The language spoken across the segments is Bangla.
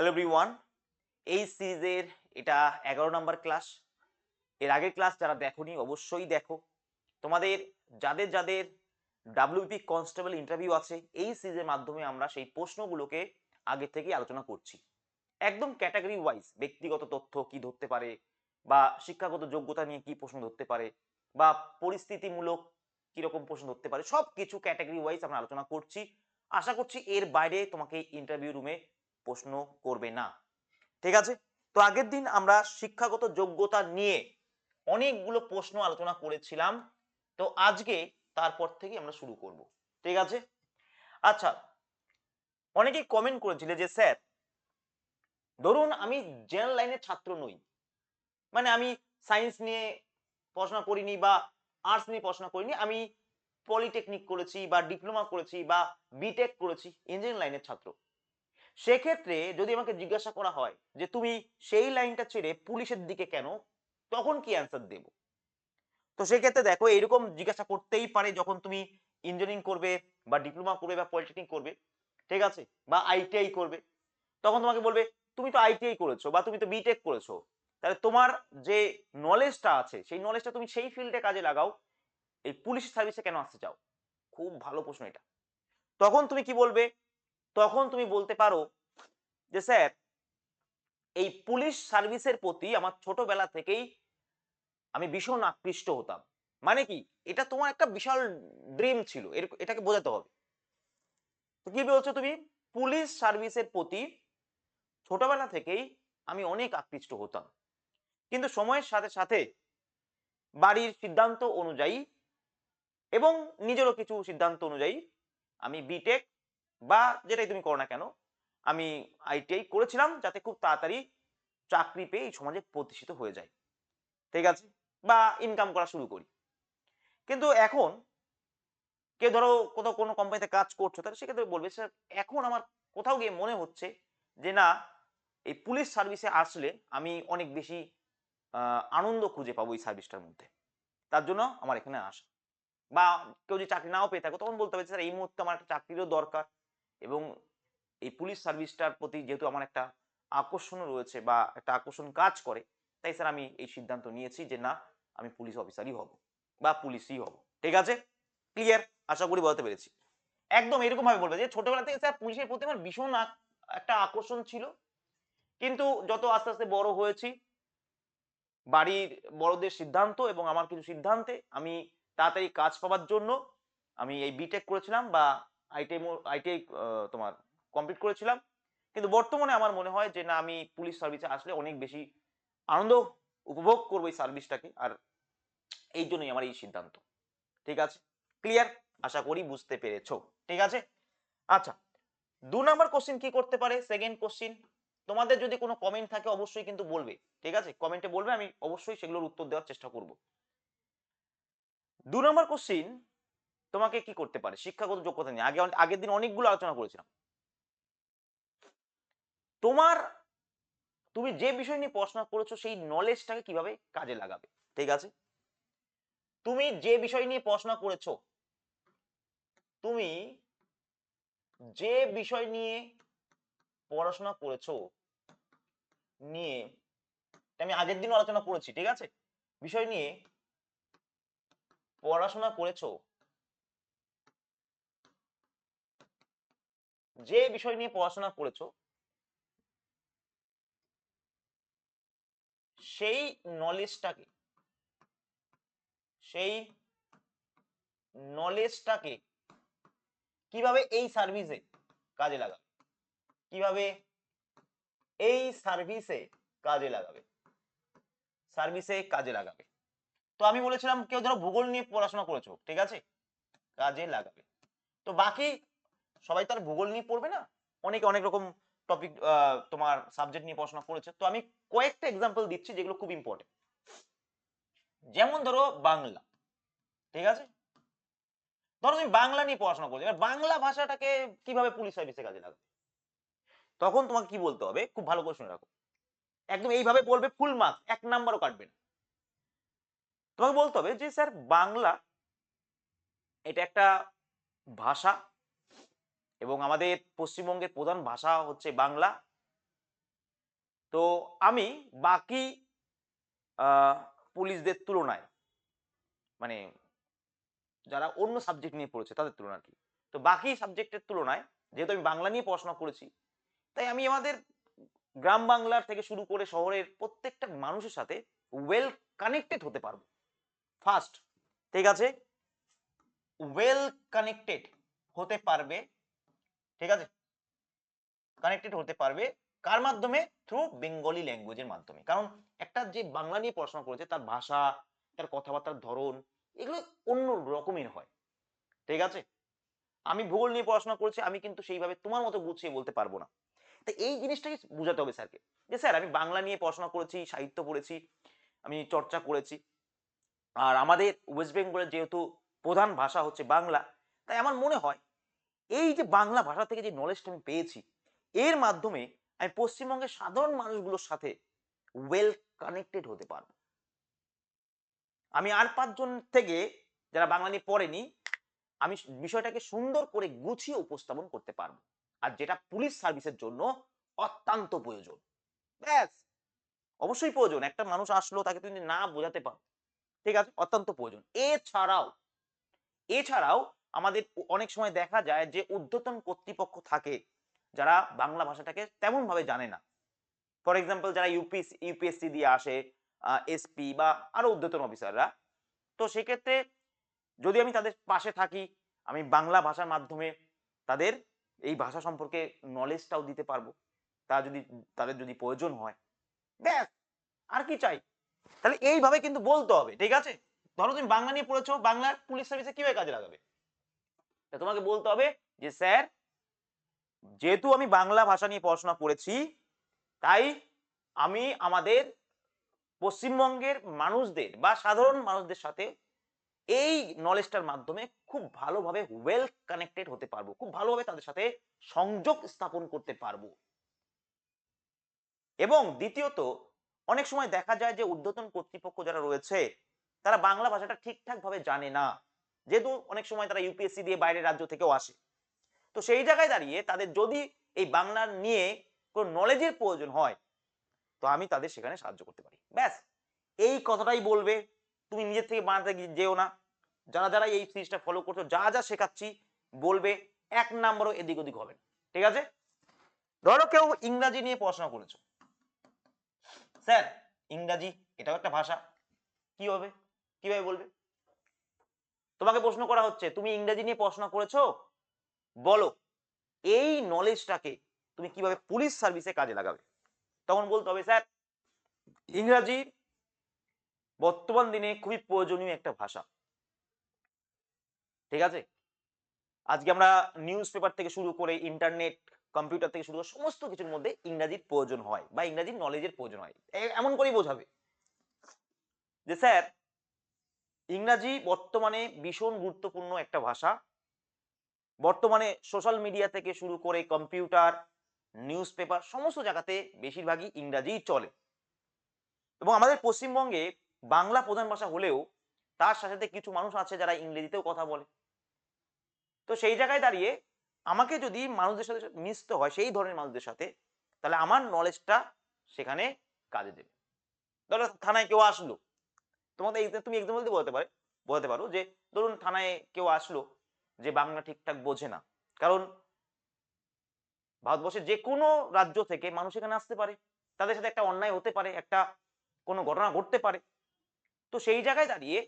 হ্যালো এভরিওয়ান এই সিরিজের এটা এগারো নম্বর ক্লাস এর আগের ক্লাস যারা দেখোনি, অবশ্যই দেখো। তোমাদের, যাদের যাদের ডাব্লিউপি কনস্টেবল ইন্টারভিউ আছে, এই সিরিজের মাধ্যমে আমরা সেই প্রশ্নগুলোকে আগে থেকেই আলোচনা করছি। একদম ক্যাটাগরি ওয়াইজ ব্যক্তিগত তথ্য কি ধরতে পারে, বা শিক্ষাগত যোগ্যতা নিয়ে কি প্রশ্ন ধরতে পারে, বা পরিস্থিতিমূলক কীরকম প্রশ্ন ধরতে পারে সব কিছু ক্যাটাগরি ওয়াইজ আমরা আলোচনা করছি। আশা করছি এর বাইরে তোমাকে ইন্টারভিউ রুমে প্রশ্ন করবে না। ঠিক আছে? তো আগের দিন আমরা শিক্ষাগত যোগ্যতা নিয়ে অনেকগুলো প্রশ্ন আলোচনা করেছিলাম। তো আজকে তারপর থেকে আমরা শুরু করব। ঠিক আছে? আচ্ছা অনেকেই কমেন্ট করেছিলে যে, স্যার, ধরুন আমি জেনারেল লাইনের ছাত্র নই। মানে আমি সায়েন্স নিয়ে পড়াশোনা করিনি বা আর্টস নিয়ে পড়াশোনা করিনি, আমি পলিটেকনিক করেছি বা ডিপ্লোমা করেছি বা বিটেক করেছি ইঞ্জিনিয়ারিং লাইনের ছাত্র। সেক্ষেত্রে যদি আমাকে জিজ্ঞাসা করা হয় যে তুমি সেই লাইনটা ছেড়ে পুলিশের দিকে কেন, তখন কি অ্যান্সার দেব? তো সেক্ষেত্রে দেখো এরকম জিজ্ঞাসা করতেই পারে যখন তুমি ইঞ্জিনিয়ারিং করবে বা ডিপ্লোমা করবে বা পলিটেকনিক করবে, ঠিক আছে? বা আইটিআই করবে। তখন তোমাকে বলবে, তুমি তো আইটিআই করেছ বা তুমি তো বিটেক করেছ। তাহলে তোমার যে নলেজটা আছে, সেই নলেজটা তুমি সেই ফিল্ডে কাজে লাগাও। এই পুলিশ সার্ভিসে কেন আসতে চাও? খুব ভালো প্রশ্ন এটা। তখন তুমি কি বলবে? তখন তুমি বলতে পারো যে, স্যার, এই পুলিশ সার্ভিসের প্রতি আমার ছোটবেলা থেকেই আমি ভীষণ আকৃষ্ট হতাম। মানে কি? এটা তোমার একটা বিশাল ড্রিম ছিল। এটাকে বোঝাতে হবে। তো কি বলছো তুমি? পুলিশ সার্ভিসের প্রতি ছোটবেলা থেকেই আমি অনেক আকৃষ্ট হতাম। কিন্তু সময়ের সাথে সাথে বাড়ির সিদ্ধান্ত অনুযায়ী এবং নিজেরও কিছু সিদ্ধান্ত অনুযায়ী আমি বিটেক বা যেটাই তুমি করো না কেন, আমি আইটিআই করেছিলাম যাতে খুব তাড়াতাড়ি চাকরি পেয়ে এই সমাজে প্রতিষ্ঠিত হয়ে যায় ঠিক আছে? বা ইনকাম করা শুরু করি। কিন্তু এখন কেউ ধরো কোথাও কোনো কোম্পানিতে কাজ করছ, তাহলে সেক্ষেত্রে বলবে, স্যার, এখন আমার কোথাও গিয়ে মনে হচ্ছে যে না, এই পুলিশ সার্ভিসে আসলে আমি অনেক বেশি আনন্দ খুঁজে পাবো এই সার্ভিসটার মধ্যে। তার জন্য আমার এখানে আসা। বা কেউ যদি চাকরি নাও পেয়ে থাকো, তখন বলতে হবে, স্যার, এই মুহূর্তে আমার একটা চাকরিরও দরকার। এবং এই পুলিশ সার্ভিসটার প্রতি যেহেতু আমার একটা আকর্ষণ রয়েছে বা একটা আকর্ষণ কাজ করে, তাই স্যার আমি এই সিদ্ধান্ত নিয়েছি যে না, আমি পুলিশ অফিসারই হব বা পুলিশই হব। ঠিক আছে? ক্লিয়ার আশা করি বলতে পেরেছি। একদম এরকম ভাবে বলবে যে ছোটবেলা থেকে স্যার পুলিশের প্রতি আমার ভীষণ একটা আকর্ষণ ছিল। কিন্তু যত আস্তে আস্তে বড় হয়েছি, বাড়ির বড়দের সিদ্ধান্ত এবং আমার কিছু সিদ্ধান্তে আমি তাড়াতাড়ি কাজ পাওয়ার জন্য আমি এই বিটেক করেছিলাম বা আইটিআই আইটিআই তোমার কমপ্লিট করেছিলাম। কিন্তু বর্তমানে আমার মনে হয় যে, না, আমি পুলিশ সার্ভিসে আসলে অনেক বেশি আনন্দ উপভোগ করব এই সার্ভিসটাকে আর এই জন্যই আমার এই সিদ্ধান্ত। ঠিক আছে? ক্লিয়ার আশা করি বুঝতে পেরেছ। ঠিক আছে? আচ্ছা দু নম্বর কোশ্চিন কি করতে পারে? সেকেন্ড কোশ্চিন তোমাদের যদি কোনো কমেন্ট থাকে, অবশ্যই কিন্তু বলবে। ঠিক আছে? কমেন্টে বলবে, আমি অবশ্যই সেগুলোর উত্তর দেওয়ার চেষ্টা করব। দু নম্বর কোশ্চিন তোমাকে কি করতে পারে? শিক্ষাগত যোগ্যতা নিয়ে। আগে আগের দিন অনেকগুলো আলোচনা করেছিলাম। তোমার, তুমি যে বিষয় নিয়ে পড়াশোনা করেছ, সেই নলেজটাকে কীভাবে কাজে লাগাবে? ঠিক আছে? তুমি যে বিষয় নিয়ে পড়াশোনা করেছ, তুমি যে বিষয় নিয়ে পড়াশোনা করেছ নিয়ে, আমি আগের দিনও আলোচনা করেছি, ঠিক আছে? বিষয় নিয়ে পড়াশোনা করেছ যে বিষয় নিয়ে পড়াশোনা করেছ সেই নলেজটাকে সেই নলেজটাকে কীভাবে এই সার্ভিসে কাজে লাগাবে? কীভাবে এই সার্ভিসে কাজে লাগাবে? সার্ভিসে কাজে লাগাবে। তো আমি বলেছিলাম, কেউ ধরো ভূগোল নিয়ে পড়াশোনা করেছ, ঠিক আছে? কাজে লাগাবে। তো বাকি সবাই তো আর ভূগোল নিয়ে পড়বে না? অনেকে অনেক রকম টপিক তোমার সাবজেক্ট নিয়ে পড়াশোনা করেছে। তো আমি কয়েকটা এক্সাম্পল দিচ্ছি যেগুলো খুব ইম্পর্টেন্ট যেমন ধরো বাংলা, ঠিক আছে? ধরো তুমি বাংলা নিয়ে পড়াশোনা করছ, এবার বাংলা ভাষাটাকে কীভাবে পুলিশ সার্ভিসে কাজে লাগাবে? তখন তোমাকে কি বলতে হবে? খুব ভালো করে শুনে রাখো। একদম এইভাবে বলবে ফুল মার্কস এক নাম্বারও কাটবে না। তোমাকে বলতে হবে যে, স্যার, বাংলা এটা একটা ভাষা এবং আমাদের পশ্চিমবঙ্গের প্রধান ভাষা হচ্ছে বাংলা। তো আমি বাকি পুলিশদের তুলনায় মানে যারা অন্য সাবজেক্ট নিয়ে পড়েছে তাদের তুলনা কি। তো বাকি সাবজেক্টের তুলনায়, যেহেতু আমি বাংলা নিয়ে পড়াশোনা করেছি, তাই আমি আমাদের গ্রাম বাংলার থেকে শুরু করে শহরের প্রত্যেকটা মানুষের সাথে ওয়েল কানেক্টেড হতে পারব। ফার্স্ট ঠিক আছে? ওয়েল কানেক্টেড হতে পারবে ঠিক আছে? কানেক্টেড হতে পারবে কার মাধ্যমে? থ্রু বেঙ্গলি ল্যাঙ্গুয়েজের মাধ্যমে। কারণ একটা যে বাংলা নিয়ে পড়াশোনা করেছে, তার ভাষা, তার কথাবার্তার ধরন, এগুলো অন্য রকমের হয়। ঠিক আছে? আমি ভূগোল নিয়ে পড়াশোনা করেছি, আমি কিন্তু সেইভাবে তোমার মতো গুছিয়ে বলতে পারব না। তো এই জিনিসটাকে বোঝাতে হবে স্যারকে যে, স্যার, আমি বাংলা নিয়ে পড়াশোনা করেছি, সাহিত্য পড়েছি, আমি চর্চা করেছি। আর আমাদের ওয়েস্ট বেঙ্গলের যেহেতু প্রধান ভাষা হচ্ছে বাংলা, তাই আমার মনে হয় এই যে বাংলা ভাষা থেকে যে নলেজটা আমি পেয়েছি, এর মাধ্যমে আমি পশ্চিমবঙ্গের সাধারণ মানুষগুলোর সাথে ওয়েল কানেক্টেড হতে পারব। আমি আর পাঁচজন থেকে যারা বাংলা নিয়ে পড়েনি, আমি বিষয়টাকে সুন্দর করে গুছিয়ে উপস্থাপন করতে পারব। আর যেটা পুলিশ সার্ভিসের জন্য অত্যন্ত প্রয়োজন। ব্যাস, অবশ্যই প্রয়োজন। একটা মানুষ আসলো, তাকে তুমি না বোঝাতে পারো। ঠিক আছে? অত্যন্ত প্রয়োজন। এছাড়াও এছাড়াও আমাদের অনেক সময় দেখা যায় যে ঊর্ধ্বতন কর্তৃপক্ষ থাকে যারা বাংলা ভাষাটাকে তেমন ভাবে জানে না। ফর এক্সাম্পল যারা ইউপিএসসি ইউপিএসসি দিয়ে আসে এসপি বা আরও ঊর্ধ্বতন অফিসাররা তো সেক্ষেত্রে যদি আমি তাদের পাশে থাকি, আমি বাংলা ভাষার মাধ্যমে তাদের এই ভাষা সম্পর্কে নলেজটাও দিতে পারব। তা যদি, তাদের যদি প্রয়োজন হয়, ব্যাস, আর কি চাই? তাহলে এইভাবে কিন্তু বলতে হবে, ঠিক আছে? ধরো তুমি বাংলা নিয়ে পড়েছো, বাংলার পুলিশ সার্ভিসে কীভাবে কাজে লাগাবে? তোমাকে বলতে হবে যে, স্যার, যেহেতু আমি বাংলা ভাষা নিয়ে পড়াশোনা করেছি, তাই আমি আমাদের পশ্চিমবঙ্গের মানুষদের বা সাধারণ মানুষদের সাথে এই নলেজটার মাধ্যমে খুব ভালোভাবে ওয়েল কানেক্টেড হতে পারব, খুব ভালোভাবে তাদের সাথে সংযোগ স্থাপন করতে পারব। এবং দ্বিতীয়ত, অনেক সময় দেখা যায় যে, ঊর্ধ্বতন কর্তৃপক্ষ যারা রয়েছে, তারা বাংলা ভাষাটা ঠিকঠাক ভাবে জানে না। যেহেতু অনেক সময় তারা ইউপিএসসি দিয়ে বাইরের রাজ্য থেকেও আসে। তো সেই জায়গায় দাঁড়িয়ে তাদের যদি এই বাংলা নিয়ে কোনো নলেজের প্রয়োজন হয়, তো আমি তাদের সেখানে সাহায্য করতে পারি। ব্যাস, এই কথাটাই বলবে। তুমি নিজের থেকে বানাতে যেও না। যারা যারা এই সিরিজটা ফলো করছ, যা যা শেখাচ্ছি, বলবে। এক নাম্বারও এদিক ওদিক হবে। ঠিক আছে? ধরো কেউ ইংরাজি নিয়ে পড়াশোনা করেছ। স্যার, ইংরাজি এটাও একটা ভাষা। কি হবে? কীভাবে বলবে? তোমাকে প্রশ্ন করা হচ্ছে, তুমি ইংরেজি নিয়ে পড়াশোনা করেছ? বলো। এই নলেজটাকে তুমি কীভাবে পুলিশ সার্ভিসে কাজে লাগাবে? তখন বলতে হবে, স্যার, ইংরাজি বর্তমান দিনে খুবই প্রয়োজনীয় একটা ভাষা। ঠিক আছে? আজকে আমরা নিউজ পেপার থেকে শুরু করে ইন্টারনেট কম্পিউটার থেকে শুরু করে সমস্ত কিছুর মধ্যে ইংরাজির প্রয়োজন হয় বা ইংরাজির নলেজের প্রয়োজন হয়। এমন করেই বোঝাবে। যে, স্যার ইংরাজি বর্তমানে ভীষণ গুরুত্বপূর্ণ একটা ভাষা। বর্তমানে সোশ্যাল মিডিয়া থেকে শুরু করে কম্পিউটার নিউজ পেপার সমস্ত জায়গাতে বেশিরভাগই ইংরাজিই চলে। এবং আমাদের পশ্চিমবঙ্গে বাংলা প্রধান ভাষা হলেও তার সাথে সাথে কিছু মানুষ আছে যারা ইংরেজিতেও কথা বলে। তো সেই জায়গায় দাঁড়িয়ে আমাকে যদি মানুষদের সাথে মিশতে হয়, সেই ধরনের মানুষদের সাথে, তাহলে আমার নলেজটা সেখানে কাজে দেবে। ধরো থানায় কেউ আসলো তোমাদের তুমি এক্সাম্পল দিয়ে বলতে পারে, বলতে পারো যে ধরুন থানায় কেউ আসলো যে বাংলা ঠিকঠাক বোঝে না। কারণ ভারতবর্ষের যে কোনো রাজ্য থেকে মানুষ এখানে আসতে পারে। তাদের সাথে একটা অন্যায় হতে পারে, একটা কোনো ঘটনা ঘটতে পারে। তো সেই জায়গায় দাঁড়িয়ে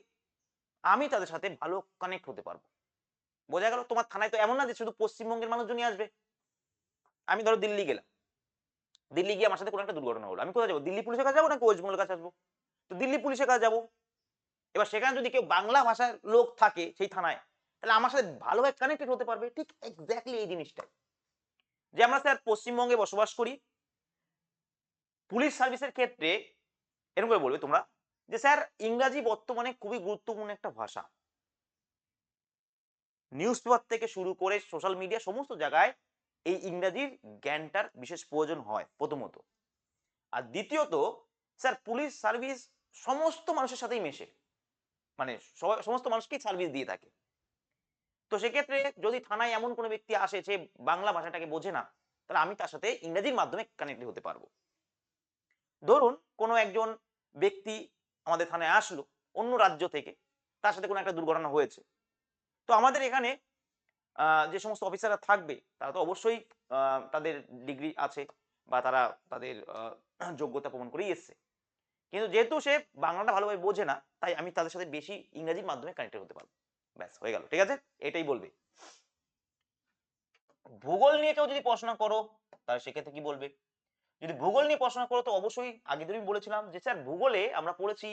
আমি তাদের সাথে ভালো কানেক্ট হতে পারব। বোঝা গেল তোমার থানায় তো এমন না যে শুধু পশ্চিমবঙ্গের মানুষজনই আসবে। আমি ধরো দিল্লি গেলাম। দিল্লি গিয়ে আমার সাথে কোনো একটা দুর্ঘটনা হলো। আমি কোথায় যাব? দিল্লি পুলিশের কাছে যাব নাকি ওয়েস্ট কাছে আসব? তো দিল্লি পুলিশের কাছে যাব। এবার সেখানে যদি কেউ বাংলা ভাষার লোক থাকে সেই থানায়, তাহলে আমার সাথে ভালোভাবে কানেক্টেড হতে পারবে ঠিক এক্স্যাক্টলি এই জিনিসটাই। যে আমরা স্যার পশ্চিমবঙ্গে বসবাস করি পুলিশ সার্ভিসের ক্ষেত্রে এরকম করে বলবে তোমরা যে স্যার ইংরাজি বর্তমানে খুবই গুরুত্বপূর্ণ একটা ভাষা। নিউজ পেপার থেকে শুরু করে সোশ্যাল মিডিয়া সমস্ত জায়গায় এই ইংরাজির জ্ঞানটার বিশেষ প্রয়োজন হয় প্রথমত। আর দ্বিতীয়ত স্যার পুলিশ সার্ভিস সমস্ত মানুষের সাথেই মেশে। মানে সমস্ত মানুষকেই সার্ভিস দিয়ে থাকে। তো সেক্ষেত্রে যদি থানায় এমন কোনো ব্যক্তি আসে যে বাংলা ভাষাটাকে বোঝে না, তাহলে আমি তার সাথে ইংরেজির মাধ্যমে কানেক্ট হতে পারব। ধরুন কোনো একজন ব্যক্তি আমাদের থানায় আসলো, অন্য রাজ্য থেকে, তার সাথে কোনো একটা দুর্ঘটনা হয়েছে। তো আমাদের এখানে যে সমস্ত অফিসাররা থাকবে, তারা তো অবশ্যই তাদের ডিগ্রি আছে বা তারা তাদের যোগ্যতা প্রমাণ করেই এসছে। কিন্তু যেহেতু সে বাংলাটা ভালোভাবে বোঝে না, তাই আমি তাদের সাথে বেশি ইংরাজির মাধ্যমে কানেক্টেড হতে পারব। ব্যাস, হয়ে গেল, ঠিক আছে? এটাই বলবে। ভূগোল নিয়ে কেউ যদি পড়াশোনা করো, তাহলে সেক্ষেত্রে কি বলবে? যদি ভূগোল নিয়ে পড়াশোনা করো, তো অবশ্যই আগে দিনই বলেছিলাম যে, স্যার, ভূগোলে আমরা পড়েছি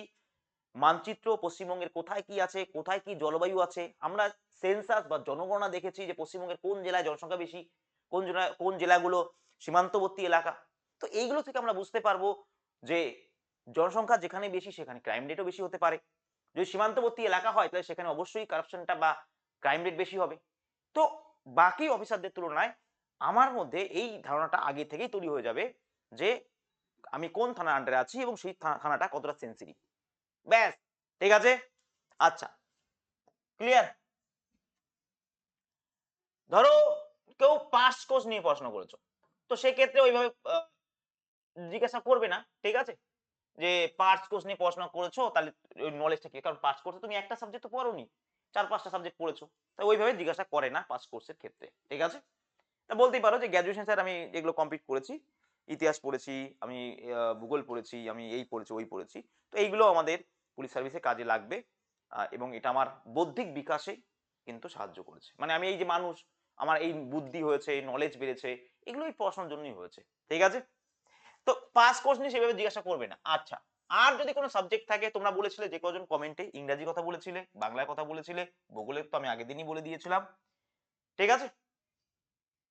মানচিত্র পশ্চিমবঙ্গের কোথায় কি আছে, কোথায় কি জলবায়ু আছে? আমরা সেন্সাস বা জনগণনা দেখেছি যে পশ্চিমবঙ্গের কোন জেলায় জনসংখ্যা বেশি, কোন কোন জেলাগুলো সীমান্তবর্তী এলাকা। তো এইগুলো থেকে আমরা বুঝতে পারব যে জনসংখ্যা যেখানে বেশি, সেখানে ক্রাইম রেটও বেশি হতে পারে। যদি সীমান্তবর্তী এলাকা হয়, তাহলে সেখানে অবশ্যই কারাপশনটা বা ক্রাইম রেট বেশি হবে। তো বাকি অফিসারদের তুলনায় আমার মধ্যে এই ধারণাটা আগে থেকেই তৈরি হয়ে যাবে যে আমি কোন থানার আন্ডারে আছি এবং সেই থানাটা কতটা সেন্সিটিভ ব্যাস, ঠিক আছে? আচ্ছা ক্লিয়ার ধরো কেউ পাস কোর্স নিয়ে পড়াশোনা করেছ। তো সেক্ষেত্রে ওইভাবে জিজ্ঞাসা করবে না, ঠিক আছে? যে পার্টস কোর্স নিয়ে পড়াশোনা করেছ, তাহলে ওই নলেজটা কি? কারণ পার্টস কোর্সে তুমি একটা সাবজেক্ট তো পড়োনি, চার পাঁচটা সাবজেক্ট পড়েছো। তাই ওইভাবে জিজ্ঞাসা করে না পাস কোর্সের ক্ষেত্রে, ঠিক আছে? তা বলতেই পারো যে গ্র্যাজুয়েশন স্যার আমি যেগুলো কমপ্লিট করেছি, ইতিহাস পড়েছি, আমি ভূগোল পড়েছি, আমি এই পড়েছি, ওই পড়েছি। তো এইগুলো আমাদের পুলিশ সার্ভিসে কাজে লাগবে এবং এটা আমার বৌদ্ধিক বিকাশে কিন্তু সাহায্য করেছে। মানে আমি এই যে মানুষ, আমার এই বুদ্ধি হয়েছে নলেজ বেড়েছে এগুলো এই পড়াশোনার জন্যই হয়েছে, ঠিক আছে? তো পাস কোর্স নিয়ে সেভাবে জিজ্ঞাসা করবে না। আচ্ছা আর যদি কোনো সাবজেক্ট থাকে, তোমরা বলেছিলে যে কজন কমেন্টে ইংরাজি কথা বলেছিলে, বাংলায় কথা বলেছিলে, ভূগোলের তো আমি আগের দিনই বলে দিয়েছিলাম। ঠিক আছে?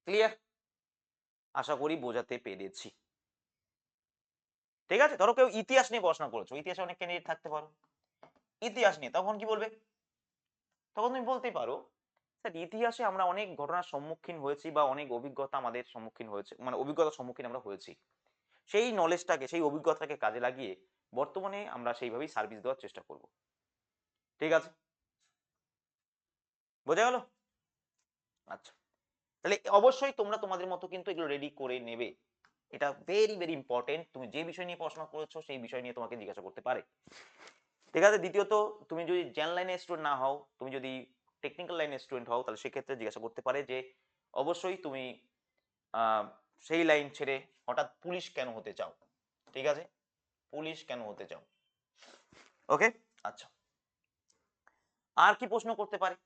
ক্লিয়ার আশা করি বোঝাতে পেরেছি। ঠিক আছে? ধরো কেউ ইতিহাস নিয়ে পড়াশোনা করেছ, ইতিহাসে অনেক ক্যান্ডিডেট থাকতে পারো। ইতিহাস নিয়ে, তখন কি বলবে? তখন তুমি বলতেই পারো, স্যার, ইতিহাসে আমরা অনেক ঘটনার সম্মুখীন হয়েছি বা অনেক অভিজ্ঞতা আমাদের সম্মুখীন হয়েছে মানে অভিজ্ঞতার সম্মুখীন আমরা হয়েছি। সেই নলেজটাকে সেই অভিজ্ঞতাকে কাজে লাগিয়ে বর্তমানে আমরা সেইভাবেই সার্ভিস দেওয়ার চেষ্টা করব। ঠিক আছে? বোঝা গেল? আচ্ছা। তাহলে অবশ্যই তোমরা তোমাদের মতো কিন্তু এগুলো রেডি করে নেবে। এটা ভেরি ভেরি ইম্পর্টেন্ট তুমি যে বিষয় নিয়ে পড়াশোনা করেছ, সেই বিষয় নিয়ে তোমাকে জিজ্ঞাসা করতে পারে। ঠিক আছে? দ্বিতীয়ত, তুমি যদি জেন লাইনের স্টুডেন্ট না হও, তুমি যদি টেকনিক্যাল লাইনের স্টুডেন্ট হও, তাহলে সেক্ষেত্রে জিজ্ঞাসা করতে পারে যে, অবশ্যই তুমি সেই লাইন ছেড়ে হঠাৎ পুলিশ কেন হতে চাও? ঠিক আছে? পুলিশ কেন হতে চাও? ওকে আচ্ছা। আর কি প্রশ্ন করতে পারে?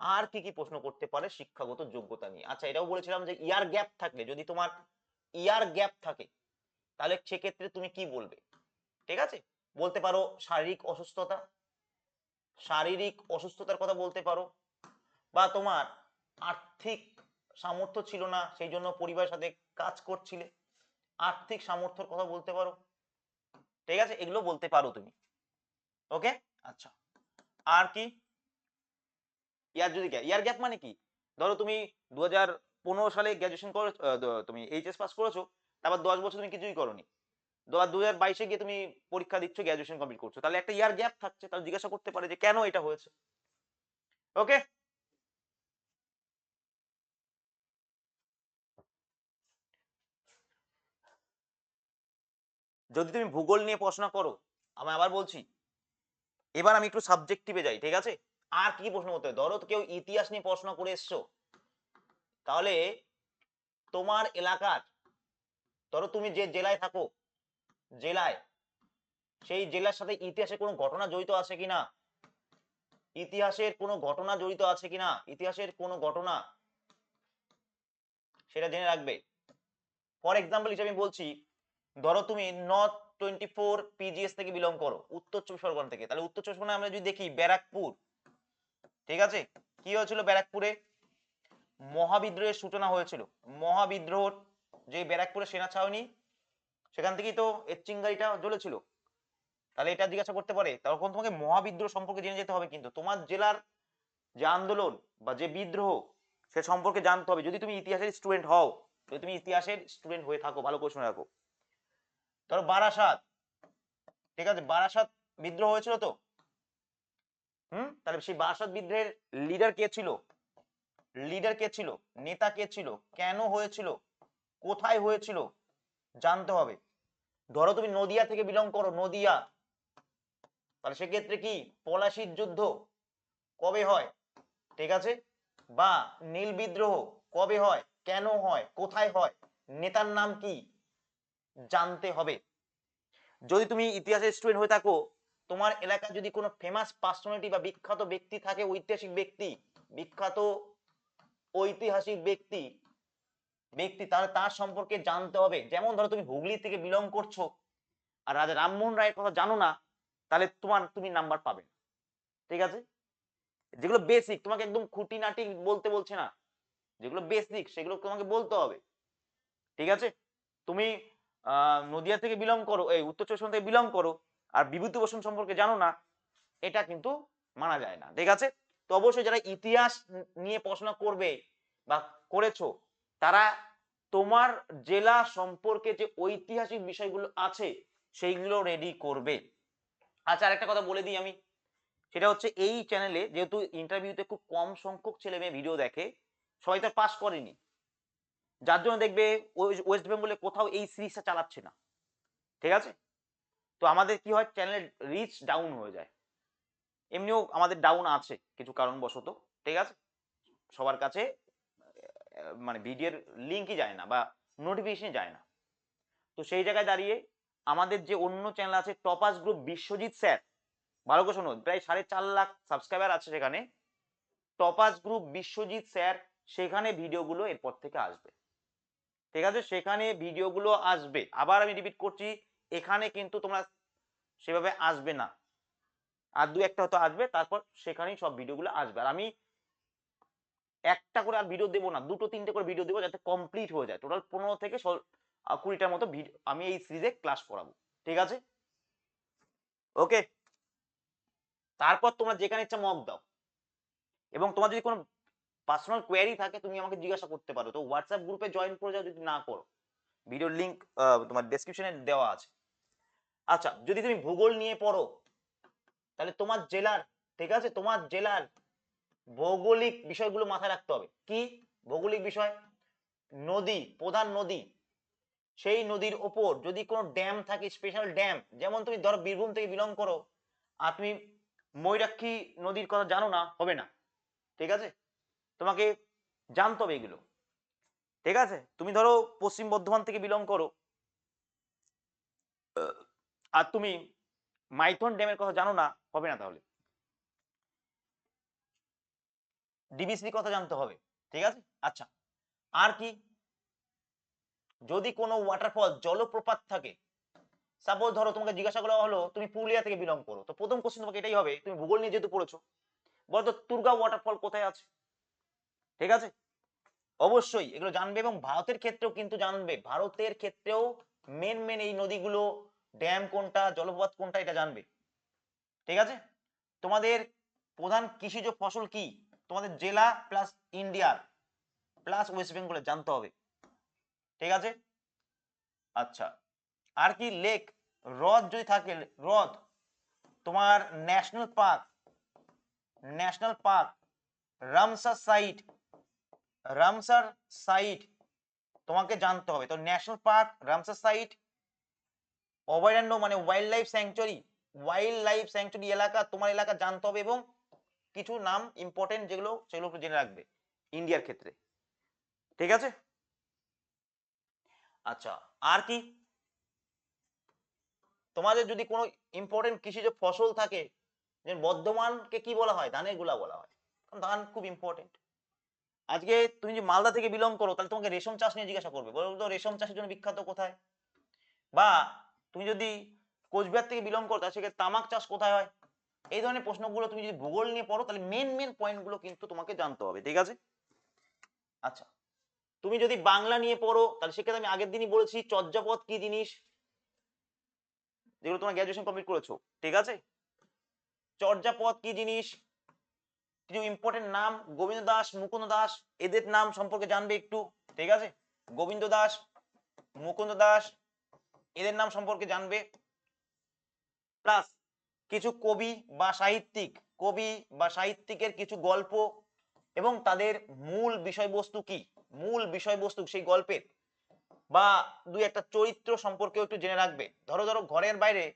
আর কি কি প্রশ্ন করতে পারে শিক্ষাগত যোগ্যতা নিয়ে? আচ্ছা এটাও বলেছিলাম যে ইয়ার গ্যাপ থাকলে যদি তোমার ইয়ার গ্যাপ থাকে, তাহলে সেক্ষেত্রে তুমি কি বলবে? ঠিক আছে? বলতে পারো শারীরিক অসুস্থতা। শারীরিক অসুস্থতার কথা বলতে পারো। বা তোমার আর্থিক সামর্থ্য ছিল না, সেই জন্য পরিবারের সাথে কাজ করছিলে। আর্থিক সামর্থ্যর কথা বলতে পারো। ঠিক আছে? এগুলো বলতে পারো তুমি। ওকে আচ্ছা। আর কি? ইয়ার যদি ইয়ার গ্যাপ মানে কি? ধরো তুমি দু সালে গ্র্যাজুয়েশন করো তুমি এইচএস পাস করেছ, তারপর দশ বছর তুমি কিছুই করোনি। দু হাজার বাইশে গিয়ে তুমি পরীক্ষা দিচ্ছ গ্র্যাজুয়েশন কমপ্লিট করছ। তাহলে একটা ইয়ার গ্যাপ থাকছে, তাহলে জিজ্ঞাসা করতে পারে যে কেন এটা হয়েছে। ওকে যদি তুমি ভূগোল নিয়ে পড়াশোনা করো, আমি আবার বলছি। এবার আমি একটু সাবজেক্টিভে যাই, ঠিক আছে? আর কি কি প্রশ্ন করতে হবে? ধরো কেউ ইতিহাস নিয়ে পড়াশোনা করে এসছো। তাহলে তোমার এলাকার, ধরো তুমি যে জেলায় থাকো, জেলায়, সেই জেলার সাথে ইতিহাসের কোনো ঘটনা জড়িত আছে কিনা? ইতিহাসের কোনো ঘটনা জড়িত আছে কিনা? ইতিহাসের কোনো ঘটনা? সেটা জেনে রাখবে। ফর এক্সাম্পল হিসেবে আমি বলছি ধরো তুমি নর্থ টোয়েন্টি ফোর পিজিএস থেকে বিলং করো, উত্তর চব্বিশ পরগনা থেকে। তাহলে উত্তর চব্বিশ পরগনা আমরা যদি দেখি ব্যারাকপুর, ঠিক আছে? কি হয়েছিল ব্যারাকপুরে? মহাবিদ্রোহের সূচনা হয়েছিল। মহাবিদ্রোহ যে ব্যারাকপুরের সেনা ছাউনি, সেখান থেকেই তো এর চিঙ্গারিটা জ্বলেছিল। তাহলে এটা জিজ্ঞাসা করতে পারে, তখন তোমাকে মহাবিদ্রোহ সম্পর্কে জেনে যেতে হবে কিন্তু। তোমার জেলার যে আন্দোলন বা যে বিদ্রোহ, সে সম্পর্কে জানতে হবে। যদি তুমি ইতিহাসের স্টুডেন্ট হও, যদি তুমি ইতিহাসের স্টুডেন্ট হয়ে থাকো, ভালো করে শুনে রাখো। ধরো বারাসাত। ঠিক আছে, বারাসাত বিদ্রোহ হয়েছিল তো? হুম? তাহলে সেই বারাসাত বিদ্রোহের লিডার কে ছিল? লিডার কে ছিল? নেতা কে ছিল? কেন হয়েছিল? কোথায় হয়েছিল? জানতে হবে। ধরো তুমি নদিয়া থেকে বিলং করো, নদিয়া। তাহলে সেক্ষেত্রে কি? পলাশির যুদ্ধ কবে হয়? ঠিক আছে? বা নীল বিদ্রোহ কবে হয়? কেন হয়? কোথায় হয়? নেতার নাম কি? জানতে হবে। যদি তুমি ইতিহাসের স্টুডেন্ট হয়ে থাকো, তোমার এলাকায় যদি কোনো ফেমাস পার্সোনালিটি বা বিখ্যাত ব্যক্তি থাকে, ঐতিহাসিক ব্যক্তি, বিখ্যাত ঐতিহাসিক ব্যক্তি ব্যক্তি, তাহলে তার সম্পর্কে জানতে হবে। যেমন ধরো তুমি হুগলি থেকে বিলং করছ, আর রাজা রামমোহন রায়ের কথা জানো না, তাহলে তোমার, তুমি নাম্বার পাবে। ঠিক আছে? যেগুলো বেসিক তোমাকে একদম খুঁটিনাটি বলতে বলছে না। যেগুলো বেসিক সেগুলো তোমাকে বলতে হবে। ঠিক আছে? তুমি নদিয়া থেকে বিলং করো, এই উত্তর চব্বিশ থেকে বিলং করো, আর বিভূতিভূষণ সম্পর্কে জানো না, এটা কিন্তু মানা যায় না, ঠিক আছে? তো অবশ্যই যারা ইতিহাস নিয়ে পড়াশোনা করবে বা করেছ, তারা তোমার জেলা সম্পর্কে যে ঐতিহাসিক বিষয়গুলো আছে, সেইগুলো রেডি করবে। আচ্ছা আরেকটা কথা বলে দিই আমি, সেটা হচ্ছে এই চ্যানেলে যেহেতু ইন্টারভিউতে খুব কম সংখ্যক ছেলে মেয়ে ভিডিও দেখে, সবাই তো পাস করেনি। যার জন্য দেখবে ওয়েস্ট বেঙ্গলে কোথাও এই সিরিজটা চালাচ্ছে না। ঠিক আছে? তো আমাদের কি হয়? চ্যানেলের রিচ ডাউন হয়ে যায়। এমনিও আমাদের ডাউন আছে কিছু কারণবশত। ঠিক আছে? সবার কাছে মানে ভিডিওর লিঙ্কই যায় না বা নোটিফিকেশন যায় না। তো সেই জায়গায় দাঁড়িয়ে আমাদের যে অন্য চ্যানেল আছে টপাস গ্রুপ বিশ্বজিৎ স্যার ভালো করে শোনো, প্রায় সাড়ে চার লাখ সাবস্ক্রাইবার আছে সেখানে। টপাস গ্রুপ বিশ্বজিৎ স্যার সেখানে ভিডিওগুলো এরপর থেকে আসবে। ঠিক আছে? সেখানে ভিডিওগুলো আসবে। আবার আমি রিপিট করছি, এখানে কিন্তু তোমরা সেভাবে আসবে না। আর দু একটা হয়তো আসবে, তারপর সেখানেই সব ভিডিওগুলো আসবে। আর আমি একটা করে আর ভিডিও দেবো না, দুটো তিনটে করে ভিডিও দেবো যাতে কমপ্লিট হয়ে যায়। টোটাল পনেরো থেকে কুড়িটার মতো আমি এই সিরিজে ক্লাস করাবো। ঠিক আছে? ওকে তারপর তোমরা যেখানে ইচ্ছা মক দাও। এবং তোমার যদি কোনো পার্সোনাল কোয়ারি থাকে, তুমি আমাকে জিজ্ঞাসা করতে পারো। তো হোয়াটসঅ্যাপ গ্রুপে জয়েন করে যাও যদি না করো। ভিডিওর লিঙ্ক তোমার ডেসক্রিপশনে দেওয়া আছে। আচ্ছা যদি তুমি ভূগোল নিয়ে পড়ো, তাহলে তোমার জেলার, ঠিক আছে? তোমার জেলার ভৌগোলিক বিষয়গুলো মাথায় রাখতে হবে। কি? ভৌগোলিক বিষয়। নদী, প্রধান নদী। সেই নদীর ওপর যদি কোনো ড্যাম থাকে স্পেশাল ড্যাম যেমন তুমি ধরো বীরভূম থেকে বিলং করো, আর তুমি ময়ূরাক্ষী নদীর কথা জানো না, হবে না। ঠিক আছে? তোমাকে জানতে হবে এগুলো। ঠিক আছে? তুমি ধরো পশ্চিম বর্ধমান থেকে বিলং করো। আর তুমি মাইথন ড্যামের কথা জানো না? হবে না তাহলে। ডিবিসির কথা জানতে হবে। ঠিক আছে? আচ্ছা। আর কি? যদি কোনো ওয়াটারফল জলপ্রপাত থাকে সাপোজ ধরো তোমাকে জিজ্ঞাসা করা হলো, তুমি পুরুলিয়া থেকে বিলং করো। তো প্রথম কোশ্চেন তোমাকে এটাই হবে, তুমি ভূগোল নিয়ে যেহেতু পড়েছো, বলতো তুর্গা ওয়াটারফল কোথায় আছে? ঠিক আছে? অবশ্যই এগুলো জানবে এবং ভারতের ক্ষেত্রেও কিন্তু জানবে। ভারতের ক্ষেত্রেও মেন মেন এই নদীগুলো ড্যাম কোনটা, জলপ্রপাত কোনটা এটা জানবে। ঠিক আছে? তোমাদের প্রধান কৃষিজ ফসল কি? তোমাদের জেলা প্লাস ইন্ডিয়ার প্লাস ওয়েস্ট বেঙ্গলের জানতে হবে। ঠিক আছে? আচ্ছা। আর কি লেক হ্রদ যদি থাকে, হ্রদ, তোমার national park national park Ramsar site Ramsar site তোমাকে জানতে হবে। তো ন্যাশনাল পার্ক, রামসার সাইট, অভয়ারণ্য মানে wildlife sanctuary wildlife sanctuary এলাকা তোমার এলাকা জানতে হবে এবং কিছু নাম ইম্পর্টেন্ট যেগুলো সেগুলো একটু জেনে রাখবে ইন্ডিয়ার ক্ষেত্রে। ঠিক আছে? আচ্ছা আর কি? তোমাদের যদি কোনো ইম্পর্টেন্ট কৃষিজ ফসল থাকে বর্ধমানকে কি বলা হয়? ধানেরগুলা বলা হয়। কারণ ধান খুব ইম্পর্টেন্ট আজকে তুমি যে মালদা থেকে বিলং করো, তাহলে তোমাকে রেশম চাষ নিয়ে জিজ্ঞাসা করবে। বলো রেশম চাষের জন্য বিখ্যাত কোথায়? বা তুমি যদি কোচবিহার থেকে বিলং করো, তাহলে সেক্ষেত্রে তামাক চাষ কোথায় হয়? এই ধরনের প্রশ্নগুলো তুমি যদি ভূগোল নিয়ে পড়ো, তাহলে মেন মেন পয়েন্টগুলো কিন্তু তোমাকে জানতে হবে, ঠিক আছে? আচ্ছা তুমি যদি বাংলা নিয়ে পড়ো, তাহলে সেক্ষেত্রে আমি আগের দিনই বলেছি, চর্যাপদ কি জিনিস? যেগুলো তোমার গ্র্যাজুয়েশন কমপ্লিট করেছ, ঠিক আছে? চর্যাপদ কি জিনিস? কিছু ইম্পর্টেন্ট নাম, গোবিন্দ দাস, মুকুন্দ দাস, এদের নাম সম্পর্কে জানবে একটু, ঠিক আছে? গোবিন্দ দাস, মুকুন্দ দাস, এদের নাম সম্পর্কে জানবে। প্লাস কিছু কবি বা সাহিত্যিক, কবি বা সাহিত্যিকের কিছু গল্প এবং তাদের মূল বিষয়বস্তু কি? মূল বিষয়বস্তু সেই গল্পের। বা দুই একটা চরিত্র সম্পর্কেও একটু জেনে রাখবে। ধরো ধরো, ঘরের বাইরে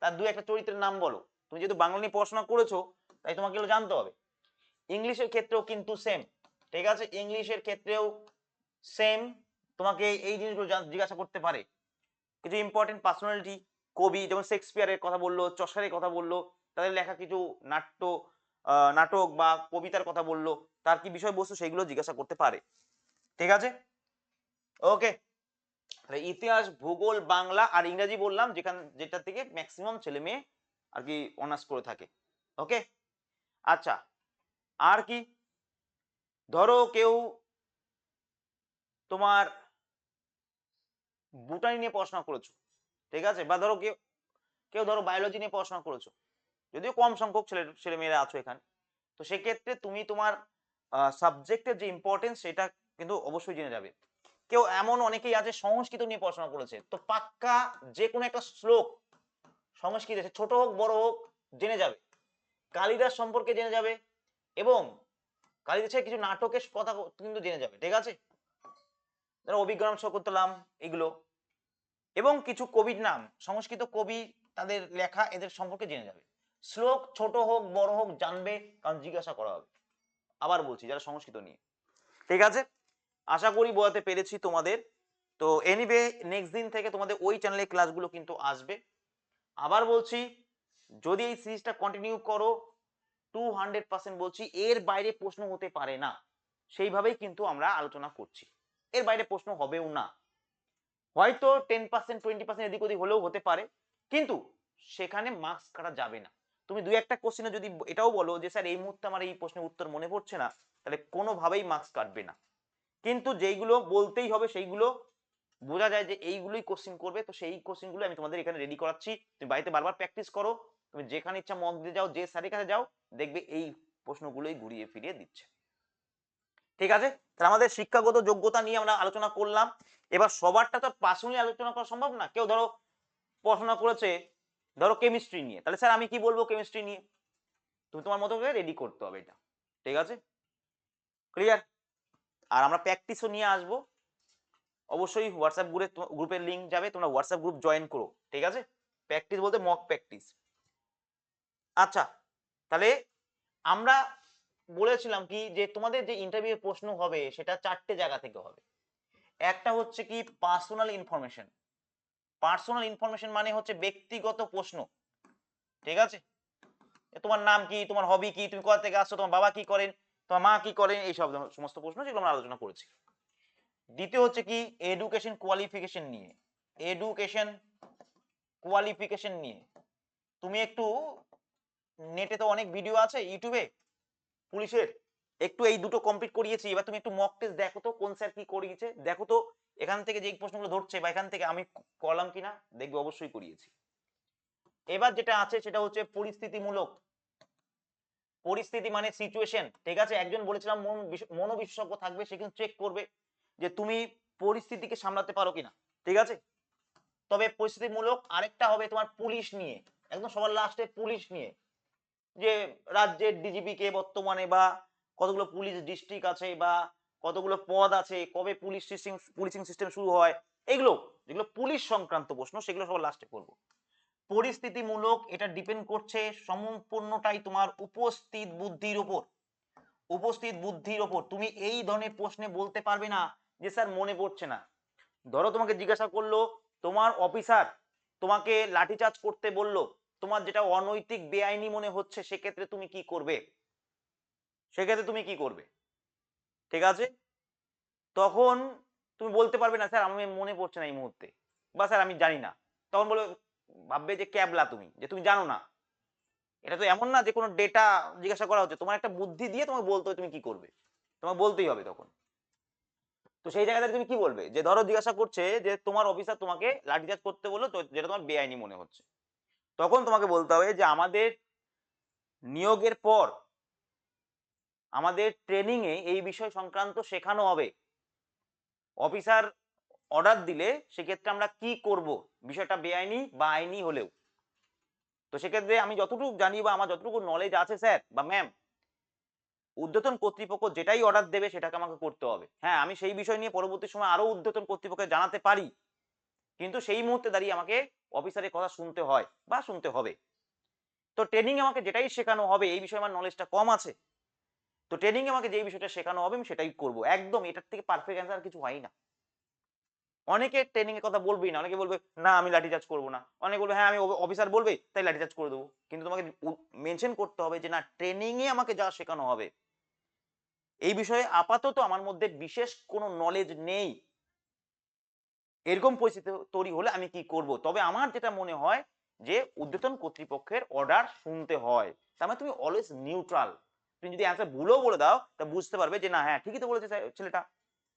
তার দুই একটা চরিত্রের নাম বলো। তুমি যেহেতু বাংলা নিয়ে পড়াশোনা করেছ, তাই তোমাকে জানতে হবে। ইংলিশের ক্ষেত্রেও কিন্তু সেম ঠিক আছে? ইংলিশের ক্ষেত্রেও সেম তোমাকে এই জিনিসগুলো জিজ্ঞাসা করতে পারে। কিছু ইম্পর্টেন্ট পার্সোনালিটি কবি, যেমন শেক্সপিয়ারের কথা বলল চষারের কথা বলল, তাদের লেখা কিছু নাট্য নাটক বা কবিতার কথা বলল, তার কি বিষয়বস্তু সেগুলো জিজ্ঞাসা করতে পারে। ঠিক আছে? ওকে ইতিহাস, ভূগোল, বাংলা আর ইংরেজি বললাম, যেখান যেটা থেকে ম্যাক্সিমাম ছেলে মেয়ে আর কি অনার্স করে থাকে। ওকে আচ্ছা। আর কি? ধরো কেউ তোমার বুটানি নিয়ে পড়াশোনা করেছ, ঠিক আছে? বা ধরো কেউ কেউ ধরো বায়োলজি নিয়ে পড়াশোনা করেছ, যদিও কম সংখ্যক ছেলে ছেলে মেয়েরা আছো এখানে, তো সেক্ষেত্রে তুমি তোমার সাবজেক্টের যে ইম্পর্টেন্স সেটা কিন্তু অবশ্যই জেনে যাবে। কেউ এমন অনেকেই আছে সংস্কৃত নিয়ে পড়াশোনা করেছে, তো পাক্কা যে কোনো একটা শ্লোক সংস্কৃত ছোট হোক, বড় হোক, জেনে যাবে। কালিদাস সম্পর্কে জেনে যাবে এবং কালিদাসের কিছু নাটকের কথা কিন্তু জেনে যাবে, ঠিক আছে? ধরো অভিজ্ঞান শকুন্তলাম এগুলো। এবং কিছু কবির নাম, সংস্কৃত কবি তাদের লেখা এদের সম্পর্কে জেনে যাবে। শ্লোক ছোট হোক, বড় হোক, জানবে, কারণ জিজ্ঞাসা করা হবে। আবার বলছি, যারা সংস্কৃত নিয়ে। ঠিক আছে? আশা করি বোঝাতে পেরেছি তোমাদের। তো এনিবে নেক্সট দিন থেকে তোমাদের ওই চ্যানেলে ক্লাসগুলো কিন্তু আসবে। আবার বলছি, যদি এই সিরিজটা কন্টিনিউ করো টু হান্ড্রেড পার্সেন্ট বলছি, এর বাইরে প্রশ্ন হতে পারে না। সেইভাবেই কিন্তু আমরা আলোচনা করছি। এর বাইরে প্রশ্ন হবেও না। হয়তো টেন পার্সেন্ট টোয়েন্টি পার্সেন্ট এদিক ওদিক হলেও হতে পারে, কিন্তু সেখানে মার্কস কাটা যাবে না। তুমি দুই একটা কোশ্চেনে যদি এটাও বলো যে, স্যার, এই মুহূর্তে আমার এই প্রশ্নের উত্তর মনে পড়ছে না, তাহলে কোনোভাবেই মার্কস কাটবে না। কিন্তু যেইগুলো বলতেই হবে, সেইগুলো বোঝা যায় যে এইগুলোই কোশ্চেন করবে। তো সেই কোশ্চেনগুলো আমি তোমাদের এখানে রেডি করাচ্ছি। তুমি বাড়িতে বারবার প্র্যাকটিস করো। তুমি যেখানে ইচ্ছা মক দিয়ে যাও, যে স্যারের কাছে যাও, দেখবে এই প্রশ্নগুলোই ঘুরিয়ে ফিরিয়ে দিচ্ছে। ঠিক আছে? তাহলে আমাদের শিক্ষাগত যোগ্যতা নিয়ে আমরা আলোচনা করলাম। এবার সবারটা তো পার্সোনালি আলোচনা করা সম্ভব না। কেউ ধরো পড়াশোনা করেছে, ধরো কেমিস্ট্রি নিয়ে। তাহলে স্যার আমি কি বলব কেমিস্ট্রি নিয়ে? তুমি তোমার মতো করে রেডি করতে হবে এটা। ঠিক আছে? ক্লিয়ার আর আমরা প্র্যাকটিসও নিয়ে আসব। অবশ্যই হোয়াটসঅ্যাপ গ্রুপে গ্রুপের লিঙ্ক যাবে, তোমরা হোয়াটসঅ্যাপ গ্রুপ জয়েন করো, ঠিক আছে? প্র্যাকটিস বলতে মক প্র্যাকটিস আচ্ছা তাহলে আমরা বলেছিলাম কি যে তোমাদের যে ইন্টারভিউ প্রশ্ন হবে, সেটা চারটে জায়গা থেকে হবে। একটা হচ্ছে কি পার্সোনাল ইনফরমেশন পার্সোনাল ইনফরমেশন মানে হচ্ছে ব্যক্তিগত প্রশ্ন, ঠিক আছে? তোমার নাম কি, তোমার হবি কি, তুমি কোথা থেকে আসছো, তোমার বাবা কি করেন, তোমার মা কি করেন, এই সব সমস্ত প্রশ্ন যেগুলো আমরা আলোচনা করেছি। দ্বিতীয় হচ্ছে কি এডুকেশন কোয়ালিফিকেশন নিয়ে। এডুকেশন কোয়ালিফিকেশন নিয়ে। তুমি একটু নেটে তো অনেক ভিডিও আছে ইউটিউবে পুলিশের, একটু এই দুটো কমপ্লিট করিয়েছি। এবার তুমি একটু মক টেস্ট দেখো তো, কোন স্যার কি করিয়েছে। দেখো তো, এখান থেকে যে প্রশ্নগুলো ধরছে বা এখান থেকে আমি করলাম কিনা, দেখবে অবশ্যই করিয়েছি। এবার যেটা আছে, সেটা হচ্ছে পরিস্থিতিমূলক। পরিস্থিতি মানে সিচুয়েশন ঠিক আছে? একজন বলেছিলাম মন বিশ- মনোবিশেষজ্ঞ থাকবে, সে কিন্তু চেক করবে। যে তুমি পরিস্থিতিকে সামলাতে পারো কিনা, ঠিক আছে? তবে পরিস্থিতিমূলক আরেকটা হবে তোমার পুলিশ নিয়ে, একদম সবার লাস্টে পুলিশ নিয়ে। যে রাজ্যের ডিজিপি কে বর্তমানে বা কতগুলো পুলিশ ডিস্ট্রিক্ট আছে বা কতগুলো পদ আছে, কবে পুলিশ সিস্টেম পুলিশিং সিস্টেম শুরু হয়, এগুলো, যেগুলো পুলিশ সংক্রান্ত প্রশ্ন, সেগুলো সব লাস্টে করব পরিস্থিতিমূলক এটা ডিপেন্ড করছে সম্পূর্ণটাই তোমার উপস্থিত বুদ্ধির উপর উপস্থিত বুদ্ধির ওপর। তুমি এই ধরনের প্রশ্নে বলতে পারবে না যে স্যার মনে পড়ছে না। ধরো তোমাকে জিজ্ঞাসা করল, তোমার অফিসার তোমাকে লাঠিচার্জ করতে বলল, তোমার যেটা অনৈতিক, বেআইনি মনে হচ্ছে, সেক্ষেত্রে তুমি কি করবে? সেক্ষেত্রে তুমি কি করবে? ঠিক আছে? তখন তুমি বলতে পারবে না, স্যার আমি মনে পড়ছে না এই মুহূর্তে। বা, স্যার, আমি জানি না। তখন বলে, ভাববে যে ক্যাবলা তুমি, যে তুমি জানো না। এটা তো এমন না যে কোনো ডেটা জিজ্ঞাসা করা হচ্ছে। তোমার একটা বুদ্ধি দিয়ে তোমাকে বলতে হবে তুমি কি করবে। তোমাকে বলতেই হবে তখন। তো সেই জায়গাতে তুমি কি বলবে? যে ধরো জিজ্ঞাসা করছে যে তোমার অফিসার তোমাকে লাঠিচার্জ করতে বলল যেটা তোমার বেআইনি মনে হচ্ছে। তখন তোমাকে বলতে হবে যে আমাদের নিয়োগের পর আমাদের ট্রেনিং এ এই বিষয় সংক্রান্ত শেখানো হবে। অফিসার অর্ডার দিলে সেক্ষেত্রে আমরা কি করব? বিষয়টা বেআইনি বা আইনি হলেও। তো সেক্ষেত্রে আমি যতটুকু জানি বা আমার যতটুকু নলেজ আছে স্যার বা ম্যাম ঊর্ধ্বতন কর্তৃপক্ষ যেটাই অর্ডার দেবে সেটাকে আমাকে করতে হবে। হ্যাঁ আমি সেই বিষয় নিয়ে পরবর্তী সময় আরও উদ্যতন কর্তৃপক্ষকে জানাতে পারি। কিন্তু সেই মুহূর্তে দাঁড়িয়ে আমাকে অফিসারের কথা শুনতে হয় বা শুনতে হবে। তো ট্রেনিং আমাকে যেটাই শেখানো হবে, এই বিষয়ে আমার নলেজটা কম আছে। তো ট্রেনিং আমাকে যে বিষয়টা শেখানো হবে, আমি সেটাই করব। একদম এটার থেকে পারফেক্ট অ্যান্সার কিছু হয় না। অনেকে ট্রেনিং এর কথা বলবেই না, অনেকে বলবে, না, আমি লাঠি চার্জ করব না। অনেকে বলবে হ্যাঁ আমি অফিসার বলবে, তাই লাঠিচার্জ করে দেবো। কিন্তু তোমাকে মেনশন করতে হবে যে, না ট্রেনিং এ আমাকে যা শেখানো হবে। এই বিষয়ে আপাতত আমার মধ্যে বিশেষ কোনো নলেজ নেই। এরকম পরিস্থিতি তৈরি হলে আমি কি করব? তবে আমার যেটা মনে হয় যে, উদ্যতন কর্তৃপক্ষের অর্ডার শুনতে হয়। তার মানে তুমি অলওয়েজ নিউট্রাল তুমি যদি অ্যান্সার ভুলও বলে দাও, তা বুঝতে পারবে যে, না হ্যাঁ ঠিকই তো বলেছে ছেলেটা।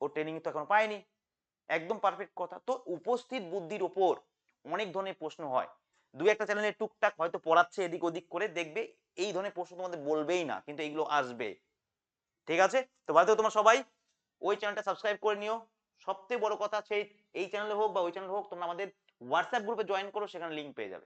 ও ট্রেনিং তো এখনও পায়নি। একদম পারফেক্ট কথা। তো উপস্থিত বুদ্ধির ওপর অনেক ধরনের প্রশ্ন হয়। দু একটা চ্যানেলে টুকটাক হয়তো পড়াচ্ছে এদিক ওদিক করে দেখবে এই ধরনের প্রশ্ন তোমাদের বলবেই না, কিন্তু এগুলো আসবে। ঠিক আছে? তো তোমার তোমরা সবাই। ওই চ্যানেলটা সাবস্ক্রাইব করে নিও। সবচেয়ে বড় কথা সেই এই চ্যানেলে হোক বা ওই চ্যানেলে হোক তোমরা আমাদের হোয়াটসঅ্যাপ গ্রুপে জয়েন করো, সেখানে লিঙ্ক পেয়ে যাবে।